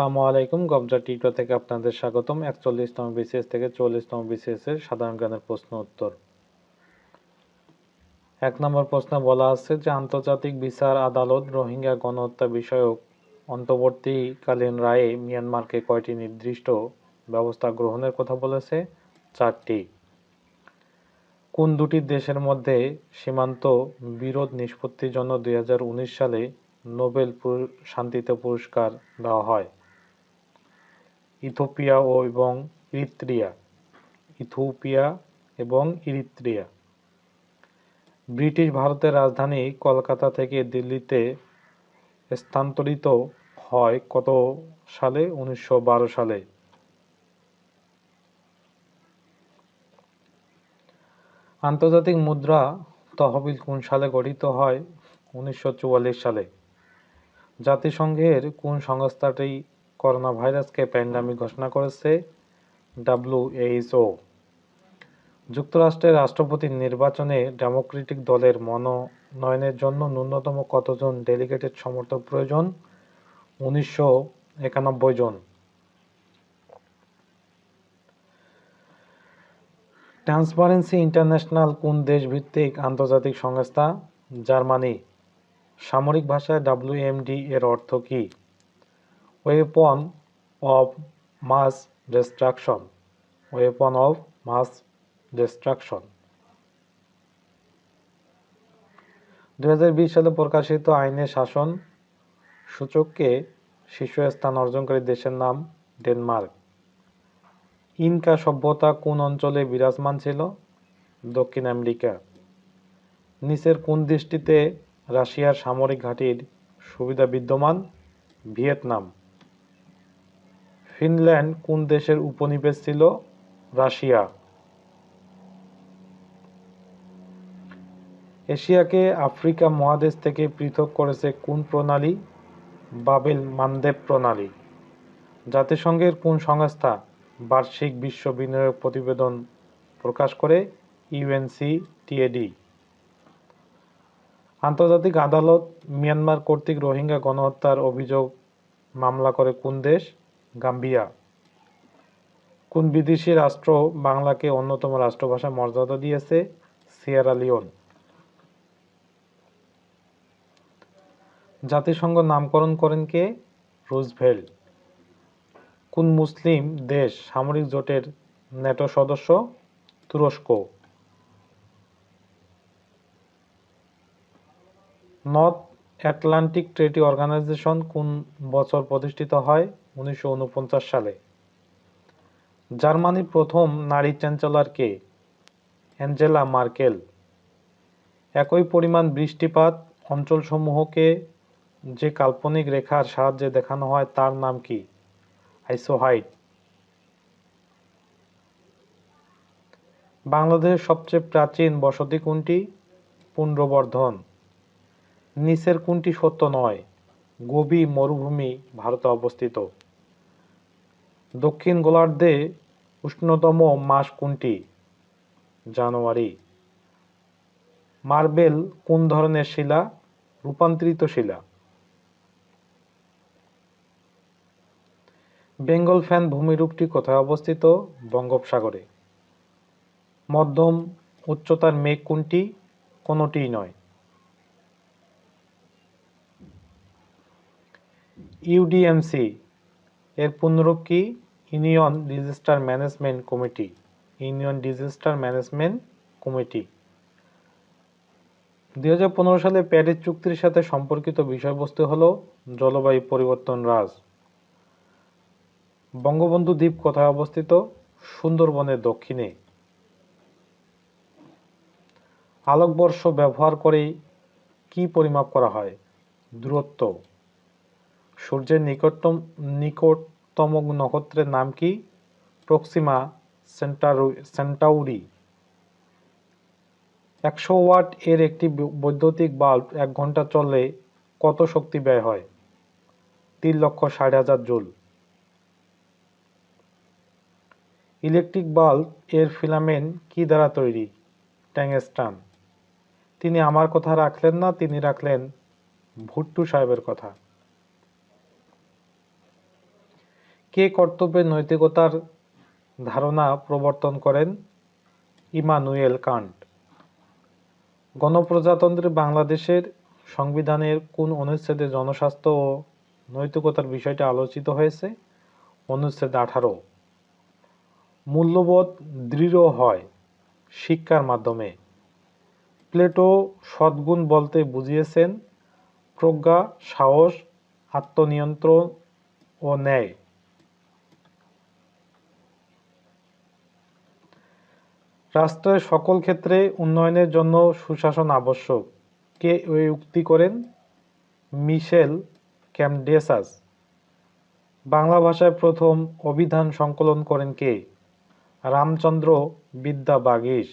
আসসালামু আলাইকুম। গবজা টিটো থেকে আপনাদের স্বাগতম। একচল্লিশতম বিসিএস থেকে চল্লিশতম এর সাধারণ জ্ঞানের প্রশ্ন উত্তর। এক নম্বর প্রশ্নে বলা আছে যে, আন্তর্জাতিক বিচার আদালত রোহিঙ্গা গণহত্যা বিষয়ক অন্তর্বর্তীকালীন রায়ে মিয়ানমারকে কয়টি নির্দিষ্ট ব্যবস্থা গ্রহণের কথা বলেছে? চারটি। কোন দুটি দেশের মধ্যে সীমান্ত বিরোধ নিষ্পত্তির জন্য দুই হাজার উনিশ সালে নোবেল শান্তিতে পুরস্কার দেওয়া হয়? ইথোপিয়া ও এবং ইরিত্রিয়া। ইথোপিয়া এবং ইরিত্রিয়া। ব্রিটিশ ভারতের রাজধানী কলকাতা থেকে দিল্লিতে স্থানান্তরিত হয় কত সালে? উনিশশো বারো সালে। আন্তর্জাতিক মুদ্রা তহবিল কোন সালে গঠিত হয়? উনিশশো চুয়াল্লিশ সালে। জাতিসংঘের কোন সংস্থাটি করোনা ভাইরাসকে প্যান্ডামিক ঘোষণা করেছে ডাব্লিউএইচও যুক্তরাষ্ট্রের রাষ্ট্রপতি নির্বাচনে ডেমোক্রেটিক দলের মনোনয়নের জন্য ন্যূনতম কতজন ডেলিগেটেড সমর্থক প্রয়োজন? উনিশশো একানব্বই জন। ট্রান্সপারেন্সি ইন্টারন্যাশনাল কোন দেশভিত্তিক আন্তর্জাতিক সংস্থা? জার্মানি। সামরিক ভাষায় ডাব্লিউএমডি এর অর্থ কী? Weapon of mass destruction weapon of mass destruction দু হাজার বিশ সালে প্রকাশিত আইনের শাসন সূচককে শীর্ষস্থান অর্জনকারী দেশের নাম ডেনমার্ক। ইনকা সভ্যতা কোন অঞ্চলে বিরাজমান ছিল? দক্ষিণ আমেরিকা। নিচের কোন দৃষ্টিতে রাশিয়ার সামরিক ঘাঁটির সুবিধা বিদ্যমান? ভিয়েতনাম। ফিনল্যান্ড কোন দেশের উপনিবেশ ছিল? রাশিয়া। এশিয়াকে আফ্রিকা মহাদেশ থেকে পৃথক করেছে কোন প্রণালী? বাবেল মানদেব প্রণালী। জাতিসংঘের কোন সংস্থা? বার্ষিক বিশ্ব বিনিয়োগ প্রতিবেদন প্রকাশ করে ইউএনসি টিএডি আন্তর্জাতিক আদালত মিয়ানমার কর্তৃক রোহিঙ্গা গণহত্যার অভিযোগ মামলা করে কোন দেশ? গাম্বিয়া। কোন বিদেশি রাষ্ট্র বাংলাকে অন্যতম রাষ্ট্রভাষা মর্যাদা দিয়েছে? Sierra Leone. জাতিসংঘ নামকরণ করেন কে? রুজভেল্ট। কোন মুসলিম দেশ সামরিক জোটের ন্যাটো সদস্য? তুরস্ক। নর্থ অ্যাটলান্টিক ট্রেডি অর্গানাইজেশন কোন বছর প্রতিষ্ঠিত হয়? উনিশশো ঊনপঞ্চাশ সালে। জার্মানির প্রথম নারী চ্যান্সেলর কে? Angela Merkel. একই পরিমাণ বৃষ্টিপাত অঞ্চলসমূহকে যে কাল্পনিক রেখার সাহায্যে দেখানো হয় তার নাম কি? আইসোহাইট। বাংলাদেশের সবচেয়ে প্রাচীন বসতি কোনটি? পুন্ড্রবর্ধন নিচের কোনটি সত্য নয়? গোবি মরুভূমি ভারতে অবস্থিত। দক্ষিণ গোলার্ধে উষ্ণতম মাস কোনটি? জানুয়ারি। মার্বেল কোন ধরনের শিলা? রূপান্তরিত শিলা। বেঙ্গল ফ্যান ভূমিরূপটি কোথায় অবস্থিত? বঙ্গোপসাগরে। মধ্যম উচ্চতার মেঘ কোনটি? কোনোটিই নয়। ইউডিএমসি এর পূর্ণরূপ কি? Union disaster management committee. Union disaster management committee. দুই হাজার পনেরো সালে প্যারিস চুক্তির সাথে সম্পর্কিত বিষয়বস্তু হল জলবায়ু পরিবর্তন হ্রাস। বঙ্গবন্ধু দ্বীপ কোথায় অবস্থিত? সুন্দরবনের দক্ষিণে। আলোকবর্ষ ব্যবহার করে কি পরিমাপ করা হয়? দূরত্ব। সূর্যের নিকটতম নিকটতম নক্ষত্রের নাম কি? Proxima Centauri, Centauri. একশো ওয়াট এর একটি বৈদ্যুতিক বাল্ব এক ঘণ্টা চললে কত শক্তি ব্যয় হয়? তিন লক্ষ ষাট হাজার জুল। ইলেকট্রিক বাল্ব এর ফিলামেন্ট কি দ্বারা তৈরি? ট্যাংস্টান তিনি আমার কথা রাখলেন না, তিনি রাখলেন ভুট্টু সাহেবের কথা। কে কর্তব্যের নৈতিকতার ধারণা প্রবর্তন করেন? Immanuel Kant. গণপ্রজাতন্ত্রী বাংলাদেশের সংবিধানের কোন অনুচ্ছেদে জনস্বাস্থ্য ও নৈতিকতার বিষয়টি আলোচিত হয়েছে? অনুচ্ছেদ আঠারো। মূল্যবোধ দৃঢ় হয় শিক্ষার মাধ্যমে। প্লেটো সদ্গুণ বলতে বুঝিয়েছেন, প্রজ্ঞা, সাহস, আত্মনিয়ন্ত্রণ ও ন্যায়। রাষ্ট্রের সকল ক্ষেত্রে উন্নয়নের জন্য সুশাসন আবশ্যক। কে এই উক্তি করেন? মিশেল ক্যামডেসাস। বাংলা ভাষায় প্রথম অভিধান সংকলন করেন কে? রামচন্দ্র বিদ্যা বাগীশ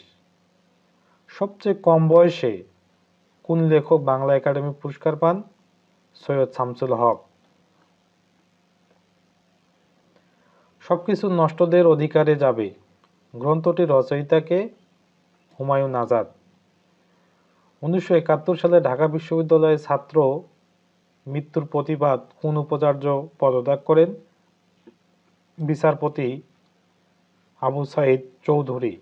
সবচেয়ে কম বয়সে কোন লেখক বাংলা একাডেমি পুরস্কার পান? সৈয়দ শামসুল হক। সবকিছু নষ্টদের অধিকারে যাবে। গ্রন্থটির রচয়িতাকে হুমায়ুন আজাদ। উনিশশো একাত্তর সালে ঢাকা বিশ্ববিদ্যালয়ের ছাত্র মৃত্যুর প্রতিবাদ কোন উপাচার্য পদত্যাগ করেন? বিচারপতি আবু সাইদ চৌধুরী।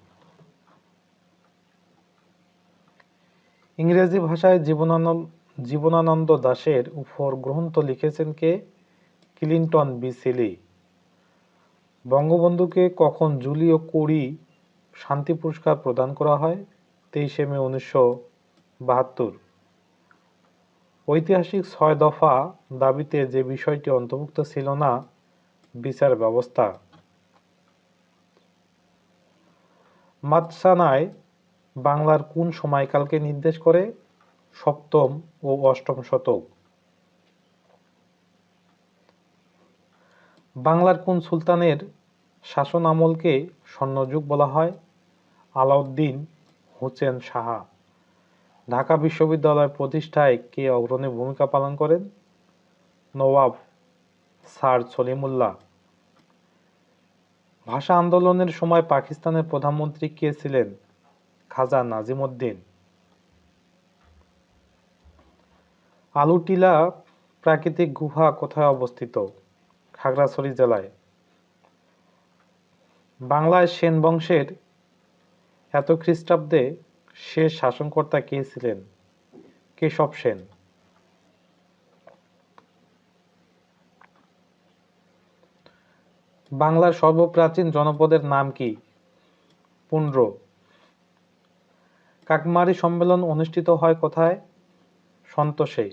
ইংরেজি ভাষায় জীবনানন্দ জীবনানন্দ দাশের উপর গ্রন্থ লিখেছেন কে? Clinton B Seely. বঙ্গবন্ধুকে কখন জুলিও কুরি শান্তি পুরস্কার প্রদান করা হয়? তেইশে মে উনিশশো বাহাত্তর। ঐতিহাসিক ছয় দফা দাবিতে যে বিষয়টি অন্তর্ভুক্ত ছিল না, বিচার ব্যবস্থা। মাতসানায় বাংলার কোন সময়কালকে নির্দেশ করে? সপ্তম ও অষ্টম শতক। বাংলার কোন সুলতানের শাসন আমলকে স্বর্ণযুগ বলা হয়? আলাউদ্দিন হোসেন সাহা। ঢাকা বিশ্ববিদ্যালয় প্রতিষ্ঠায় কে অগ্রণী ভূমিকা পালন করেন? নওয়াব স্যার সলিমুল্লাহ। ভাষা আন্দোলনের সময় পাকিস্তানের প্রধানমন্ত্রী কে ছিলেন? খাজা নাজিমুদ্দিন। আলুটিলা প্রাকৃতিক গুহা কোথায় অবস্থিত? খাগড়াছড়ি জেলায়। বাংলায় সেন বংশের এত খ্রিস্টাব্দে শেষ শাসনকর্তা কে ছিলেন? কেশব সেন। বাংলার সর্বপ্রাচীন জনপদের নাম কি? পুন্ড্র। কাকমারি সম্মেলন অনুষ্ঠিত হয় কোথায়? সন্তোষে।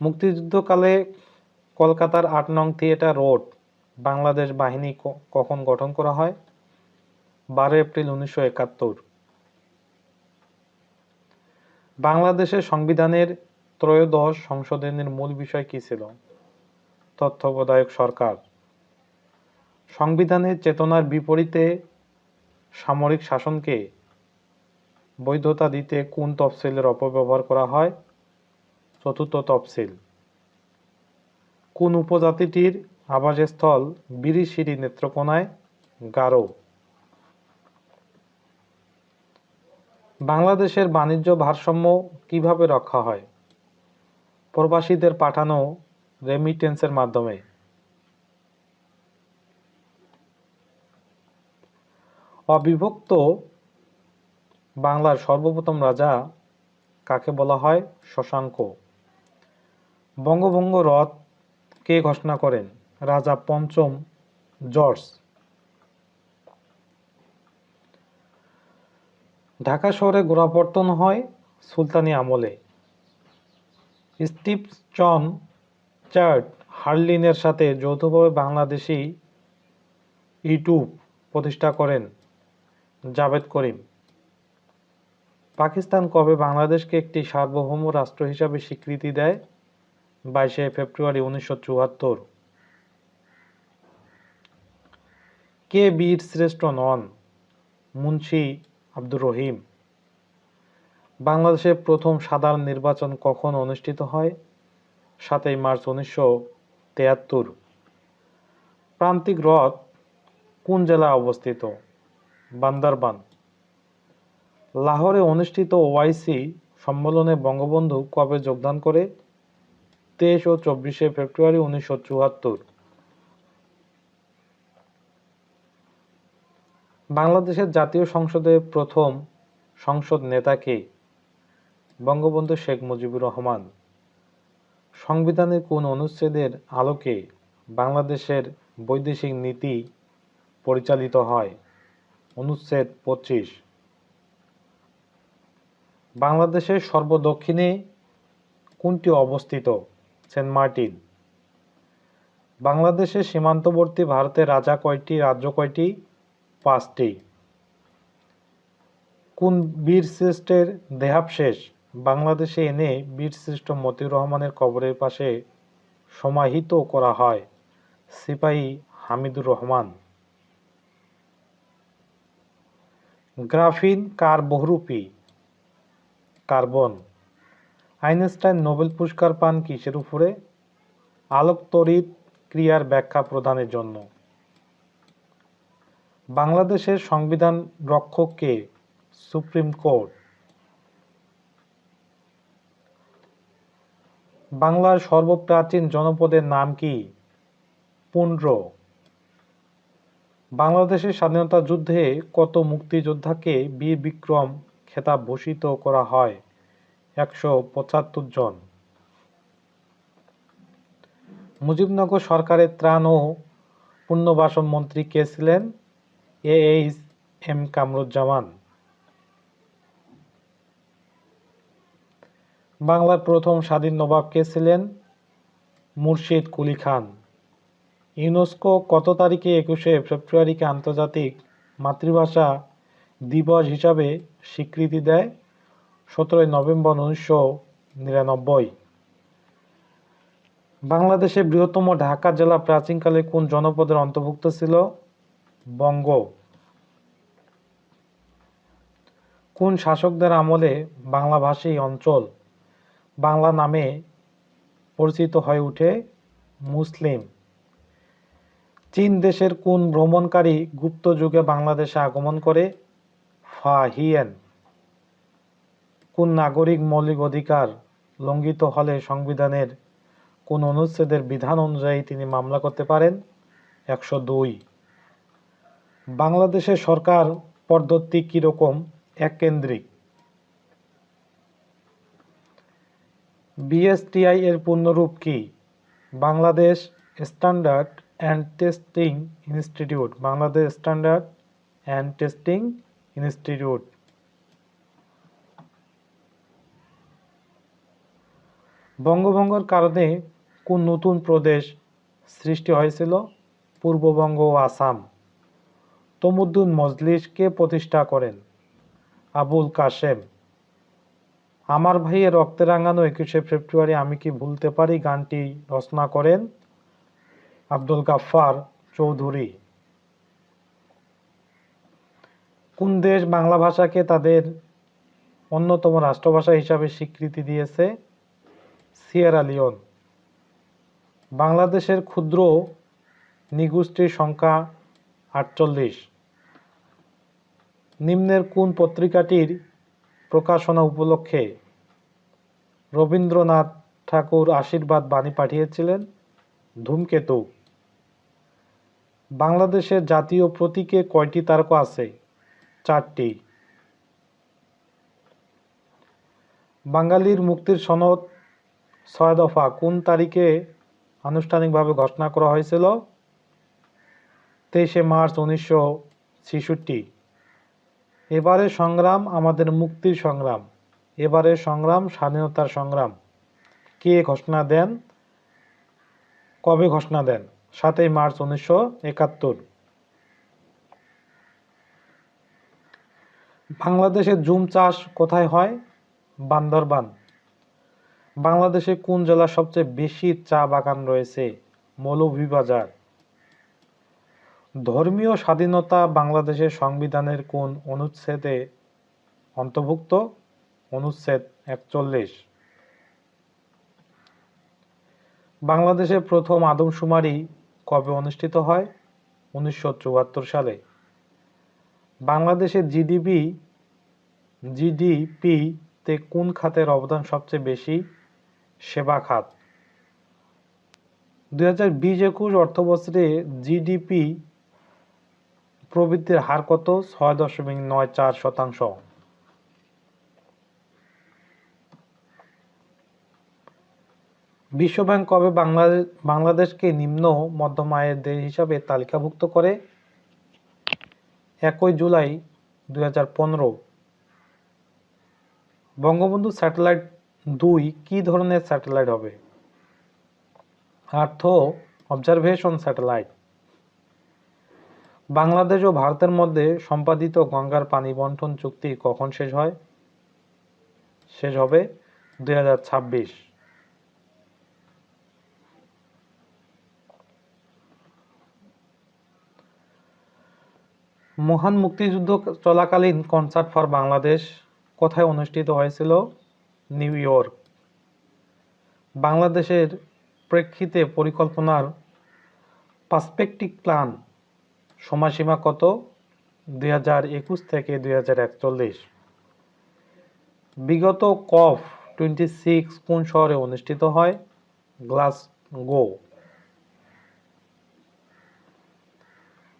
মুক্তিযুদ্ধকালে কলকাতার আট নং থিয়েটার রোড, বাংলাদেশ বাহিনী কখন গঠন করা হয়? বারো এপ্রিল উনিশশো একাত্তর। বাংলাদেশের সংবিধানের ত্রয়োদশ সংশোধনের মূল বিষয় কি ছিল? তত্ত্বাবধায়ক সরকার। সংবিধানের চেতনার বিপরীতে সামরিক শাসনকে বৈধতা দিতে কোন তফসিলের অপব্যবহার করা হয়? চতুর্থ তফসিল। কোন উপজাতিটির আবাসস্থল বিরিশিরি নেত্রকোনায়? গারো। বাংলাদেশের বাণিজ্য ভারসাম্য কীভাবে রক্ষা হয়? প্রবাসীদের পাঠানো রেমিটেন্সের মাধ্যমে। অবিভক্ত বাংলার সর্বপ্রথম রাজা কাকে বলা হয়? শশাঙ্ক। বঙ্গভঙ্গ রথ কে ঘোষণা করেন? রাজা পঞ্চম জর্জ। ঢাকা শহরে গোড়াপত্তন হয় সুলতানি আমলে। স্টিভ জন চার্ট হার্লিনের সাথে যৌথভাবে বাংলাদেশি ইউটিউব প্রতিষ্ঠা করেন জাভেদ করিম। পাকিস্তান কবে বাংলাদেশকে একটি সার্বভৌম রাষ্ট্র হিসাবে স্বীকৃতি দেয়? বাইশে ফেব্রুয়ারি উনিশশো চুয়াত্তর। কে বীর শ্রেষ্ঠ নন? মুন্সি আব্দুর রহিম। বাংলাদেশের প্রথম সাধারণ নির্বাচন কখন অনুষ্ঠিত হয়? সাতই মার্চ উনিশশো তেয়াত্তর। প্রান্তিক হ্রদ কোন জেলায় অবস্থিত? বান্দরবান। লাহোরে অনুষ্ঠিত ওআইসি সম্মেলনে বঙ্গবন্ধু কবে যোগদান করে? তেইশ ও চব্বিশে ফেব্রুয়ারি উনিশশো চুয়াত্তর। বাংলাদেশের জাতীয় সংসদে প্রথম সংসদ নেতা কে? বঙ্গবন্ধু শেখ মুজিবুর রহমান। সংবিধানের কোন অনুচ্ছেদের আলোকে বাংলাদেশের বৈদেশিক নীতি পরিচালিত হয়? অনুচ্ছেদ পঁচিশ। বাংলাদেশের সর্বদক্ষিণে কোনটি অবস্থিত? Saint Martin. বাংলাদেশের সীমান্তবর্তী ভারতের রাজা কয়টি, রাজ্য কয়টি? পাঁচটি। কোন বীরশ্রেষ্ঠের দেহাবশেষ বাংলাদেশে এনে বীরশ্রেষ্ঠ মতিউর রহমানের কবরের পাশে সমাহিত করা হয় সিপাহী হামিদুর রহমান। গ্রাফিন কার বহুরূপী কার্বন। আইনস্টাইন নোবেল পুরস্কার পান কিসের উপরে? আলোক তড়িৎ ক্রিয়ার ব্যাখ্যা প্রদানের জন্য। বাংলাদেশের সংবিধান রক্ষক কে? Supreme court. বাংলার সর্বপ্রাচীন জনপদের নাম কি? পুন্ড্র বাংলাদেশের স্বাধীনতা যুদ্ধে কত মুক্তিযোদ্ধাকে বীর বিক্রম খেতাব ভূষিত করা হয়? একশো পঁচাত্তর জন। মুজিবনগর সরকারের ত্রাণ ও পুনর্বাসন মন্ত্রী কে ছিলেন? A H M Kamruzzaman. বাংলার প্রথম স্বাধীন নবাব কে ছিলেন? মুর্শিদ কুলি খান। ইউনেস্কো কত তারিখে একুশে ফেব্রুয়ারিকে আন্তর্জাতিক মাতৃভাষা দিবস হিসাবে স্বীকৃতি দেয়? সতেরোই নভেম্বর উনিশশো নিরানব্বই। বাংলাদেশের বৃহত্তম ঢাকা জেলা প্রাচীনকালে কোন জনপদের অন্তর্ভুক্ত ছিল? বঙ্গ। কোন শাসকদের আমলে বাংলাভাষী অঞ্চল? বাংলা নামে পরিচিত হয়ে ওঠে মুসলিম। চীন দেশের কোন ভ্রমণকারী গুপ্ত যুগে বাংলাদেশে আগমন করে? ফাহিয়েন কোন নাগরিক মৌলিক অধিকার লঙ্ঘিত হলে সংবিধানের কোন অনুচ্ছেদের বিধান অনুযায়ী তিনি মামলা করতে পারেন? একশো দুই। বাংলাদেশের সরকার পদ্ধতি কীরকম? এককেন্দ্রিক। বিএসটিআই এর পূর্ণরূপ কি? Bangladesh standard and testing institute. Bangladesh standard and testing institute. বঙ্গভঙ্গের কারণে কোন নতুন প্রদেশ সৃষ্টি হয়েছিল? পূর্ববঙ্গ ও আসাম। তমুদ্দুন মজলিস কে প্রতিষ্ঠা করেন আবুল কাশেম। আমার ভাইয়ের রক্তে রাঙানো একুশে ফেব্রুয়ারি আমি কি ভুলতে পারি? গানটি রচনা করেন আব্দুল গাফফার চৌধুরী। কোন দেশ বাংলা ভাষাকে তাদের অন্যতম রাষ্ট্রভাষা হিসাবে স্বীকৃতি দিয়েছে? Sierra Leone. বাংলাদেশের ক্ষুদ্র নিগোষ্ঠীর সংখ্যা আটচল্লিশ। নিম্নের কোন পত্রিকাটির প্রকাশনা উপলক্ষে রবীন্দ্রনাথ ঠাকুর আশীর্বাদ বাণী পাঠিয়েছিলেন? ধূমকেতু। বাংলাদেশের জাতীয় প্রতীকে কয়টি তারকা আছে? চারটি। বাঙালির মুক্তির সনদ ছয় দফা কোন তারিখে আনুষ্ঠানিকভাবে ঘোষণা করা হয়েছিল? তেইশে মার্চ উনিশশো ছেষট্টি। এবারে সংগ্রাম, আমাদের মুক্তির সংগ্রাম। এবারে সংগ্রাম, স্বাধীনতার সংগ্রাম। কে ঘোষণা দেন? কবে ঘোষণা দেন? সাতই মার্চ উনিশশো একাত্তর। বাংলাদেশে জুম চাষ কোথায় হয়? বান্দরবান। বাংলাদেশে কোন জেলার সবচেয়ে বেশি চা বাগান রয়েছে? মৌলভীবাজার। ধর্মীয় স্বাধীনতা বাংলাদেশের সংবিধানের কোন অনুচ্ছেদে অন্তর্ভুক্ত? অনুচ্ছেদ একচল্লিশ। বাংলাদেশের প্রথম আদমশুমারি কবে অনুষ্ঠিত হয়? উনিশশো চুয়াত্তর সালে। বাংলাদেশের জিডিপি জিডিপি তে কোন খাতের অবদান সবচেয়ে বেশি? সেবা খাত। দুই হাজার বিশ একুশ অর্থবছরে জিডিপি প্রবৃদ্ধির হার কত? ছয় দশমিক নয় চার শতাংশ। বিশ্বব্যাংক কবে বাংলাদেশ বাংলাদেশকে নিম্ন মধ্যম আয়ের দেশ হিসাবে তালিকাভুক্ত করে? একই জুলাই দুই হাজার পনেরো। বঙ্গবন্ধু স্যাটেলাইট দুই, কি ধরনের স্যাটেলাইট হবে? আর্থ অবজারভেশন স্যাটেলাইট বাংলাদেশ ও ভারতের মধ্যে সম্পাদিত গঙ্গার পানি বন্টন চুক্তি কখন শেষ হয়? শেষ হবে দুই হাজার ছাব্বিশ। মহান মুক্তিযুদ্ধ চলাকালীন কনসার্ট ফর বাংলাদেশ কোথায় অনুষ্ঠিত হয়েছিল? New York. বাংলাদেশের প্রেক্ষিতে পরিকল্পনার পার্সপেক্টিভ প্ল্যান সময়সীমা কত? দুই হাজার একুশ থেকে দুই হাজার একচল্লিশ। বিগত কফ টোয়েন্টি সিক্স কোন শহরে অনুষ্ঠিত হয়? গ্লাসগো।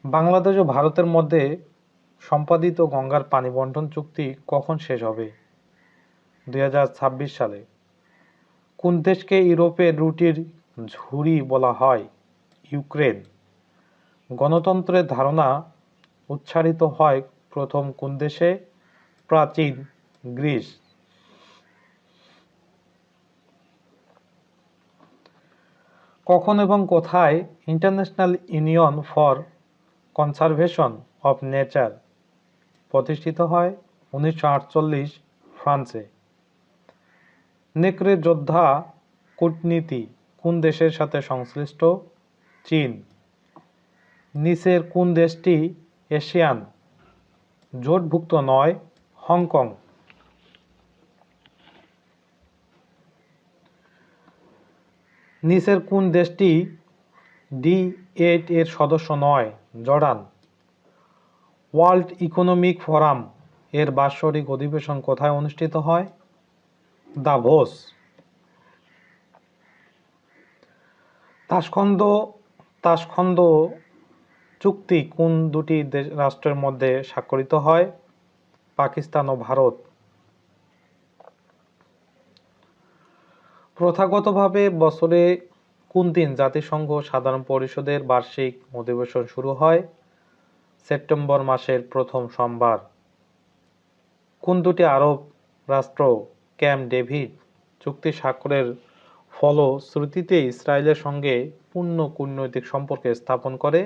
বাংলাদেশ ও ভারতের মধ্যে সম্পাদিত গঙ্গার পানি বন্টন চুক্তি কখন শেষ হবে? দু হাজার ছাব্বিশ সালে। কোন দেশকে ইউরোপের রুটির ঝুড়ি বলা হয়? ইউক্রেন। গণতন্ত্রের ধারণা উচ্চারিত হয় প্রথম কোন দেশে? প্রাচীন গ্রিস। কখন এবং কোথায় international union for conservation of nature প্রতিষ্ঠিত হয়? উনিশশো আটচল্লিশ ফ্রান্সে। নেকড়ে যোদ্ধা কূটনীতি কোন দেশের সাথে সংশ্লিষ্ট? চীন। নিচের কোন দেশটি এশিয়ান? জোটভুক্ত নয়, হংকং। নিচের কোন দেশটি ডি এইট এর সদস্য নয়, জর্ডান। ওয়ার্ল্ড ইকোনমিক ফোরাম এর বাৎসরিক অধিবেশন কোথায় অনুষ্ঠিত হয়? দাভোস তাসখন্দ তাসখন্দ চুক্তি কোন দুটি দেশ, রাষ্ট্রের মধ্যে স্বাক্ষরিত হয়? পাকিস্তান ও ভারত। প্রথাগতভাবে বছরে কোন দিন জাতিসংঘ সাধারণ পরিষদের বার্ষিক অধিবেশন শুরু হয়? সেপ্টেম্বর মাসের প্রথম সোমবার। কোন দুটি আরব রাষ্ট্র ক্যাম্প ডেভিড চুক্তি স্বাক্ষরের ফলশ্রুতিতে ইসরায়েলের সঙ্গে পূর্ণ কূটনৈতিক সম্পর্ক স্থাপন করে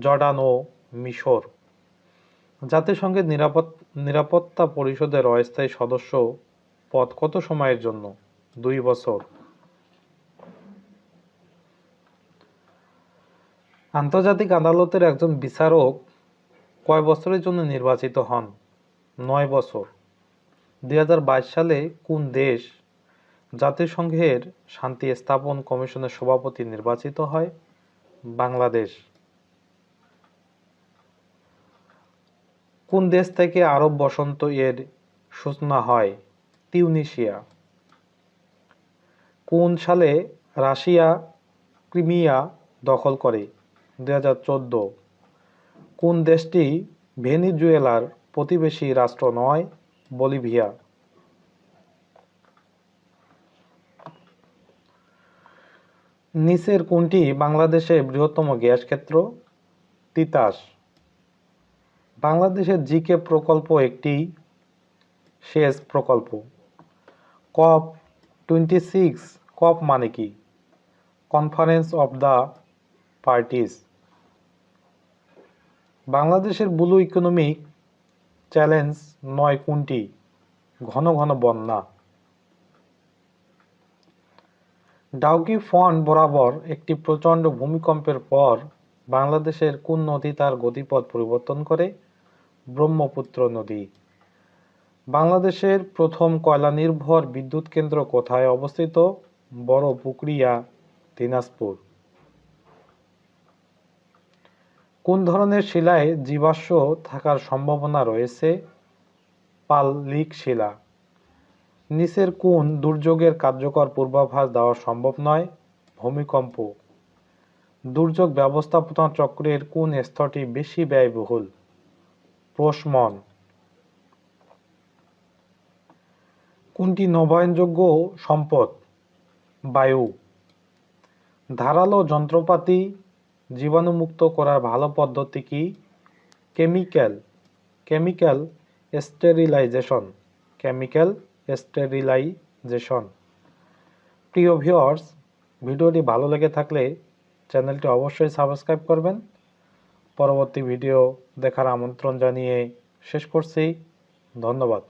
জর্ডান ও মিশর। জাতিসংঘের নিরাপদ নিরাপত্তা পরিষদের অস্থায়ী সদস্য পদ কত সময়ের জন্য? দুই বছর। আন্তর্জাতিক আদালতের একজন বিচারক কয় বছরের জন্য নির্বাচিত হন? নয় বছর। দু হাজার বাইশ সালে কোন দেশ জাতিসংঘের শান্তি স্থাপন কমিশনের সভাপতি নির্বাচিত হয়? বাংলাদেশ। কোন দেশ থেকে আরব বসন্ত এর সূচনা হয়? তিউনিসিয়া। কোন সালে রাশিয়া ক্রিমিয়া দখল করে? দু হাজার চোদ্দ। কোন দেশটি ভেনিজুয়েলার প্রতিবেশী রাষ্ট্র নয়? বলিভিয়া। নিচের কোনটি বাংলাদেশের বৃহত্তম গ্যাস ক্ষেত্র? তিতাস। বাংলাদেশের জিকে প্রকল্প একটি সেচ প্রকল্প। কপ টোয়েন্টি সিক্স, কপ মানে কি? Conference of the parties. বাংলাদেশের ব্লু ইকোনমিক চ্যালেঞ্জ নয় কোনটি? ঘন ঘন বন্যা। ডাউকি ফন্ড বরাবর একটি প্রচণ্ড ভূমিকম্পের পর বাংলাদেশের কোন নদী তার গতিপথ পরিবর্তন করে? ব্রহ্মপুত্র নদী। বাংলাদেশের প্রথম কয়লা নির্ভর বিদ্যুৎ কেন্দ্র কোথায় অবস্থিত? বড় পুকুরিয়া, দিনাজপুর কোন ধরনের শিলায় জীবাশ্ম থাকার সম্ভাবনা রয়েছে? পাললিক শিলা। নিচের কোন দুর্যোগের কার্যকর পূর্বাভাস দেওয়া সম্ভব নয়। ভূমিকম্প। দুর্যোগ ব্যবস্থাপনা চক্রের কোন স্তরটি বেশি ব্যয়বহুল? প্রশমন কোনটি নবায়নযোগ্য সম্পদ? বায়ু। ধারালো যন্ত্রপাতি জীবাণুমুক্ত করার ভালো পদ্ধতি কি? Chemical. Chemical sterilization. Chemical sterilization. প্রিয় ভিউয়ার্স, ভিডিওটি ভালো লেগে থাকলে চ্যানেলটি অবশ্যই সাবস্ক্রাইব করবেন। পরবর্তী ভিডিও দেখার আমন্ত্রণ জানিয়ে শেষ করছি। ধন্যবাদ।